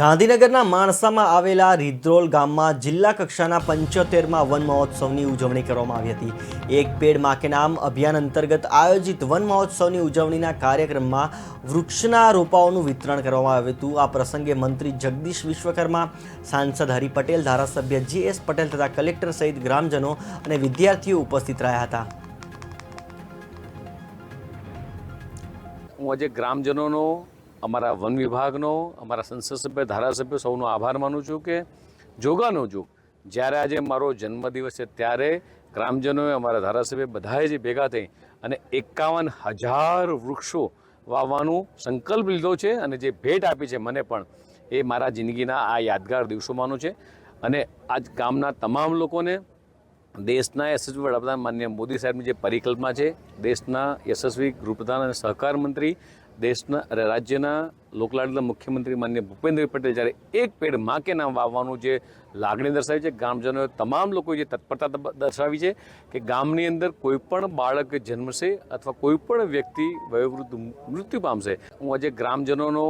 ગાંધીનગરના માણસામાં આવેલા રિદ્રોલ ગામમાં જિલ્લા કક્ષાના પંચોતેરમાં વન મહોત્સવની ઉજવણી કરવામાં આવી હતી. એક પેડ માકે નામ અભિયાન અંતર્ગત આયોજિત વન મહોત્સવની ઉજવણીના કાર્યક્રમમાં વૃક્ષના રોપાઓનું વિતરણ કરવામાં આવ્યું હતું. આ પ્રસંગે મંત્રી જગદીશ વિશ્વકર્મા, સાંસદ હરિ પટેલ, ધારાસભ્ય જી એસ પટેલ તથા કલેક્ટર સહિત ગ્રામજનો અને વિદ્યાર્થીઓ ઉપસ્થિત રહ્યા હતા. હું આજે ગ્રામજનોનો અમારા વન વિભાગનો, અમારા સંસદ સભ્ય ધારાસભ્ય સૌનો આભાર માનું છું કે જોગાનો જોગ. જ્યારે આજે મારો જન્મદિવસ છે ત્યારે ગ્રામજનોએ અમારા ધારાસભ્ય બધાએ જે ભેગા થઈ અને એકાવન હજાર વૃક્ષો વાવવાનું સંકલ્પ લીધો છે અને જે ભેટ આપી છે મને પણ, એ મારા જિંદગીના આ યાદગાર દિવસોમાંનું છે. અને આજ ગામના તમામ લોકોને દેશના યશસ્વી વડાપ્રધાન માન્ય મોદી સાહેબની જે પરિકલ્પના છે, દેશના યશસ્વી ગૃહપ્રધાન અને સહકાર મંત્રી દેશના અને રાજ્યના લોકલાડલા મુખ્યમંત્રી માન્ય ભૂપેન્દ્ર પટેલ જ્યારે એક પેડમાં કે નામ વાવવાનું જે લાગણી દર્શાવી છે, ગામજનોએ તમામ લોકોએ જે તત્પરતા દર્શાવી છે કે ગામની અંદર કોઈ પણ બાળક જન્મશે અથવા કોઈ પણ વ્યક્તિ વયોવૃદ્ધ મૃત્યુ પામશે. હું આજે ગ્રામજનોનો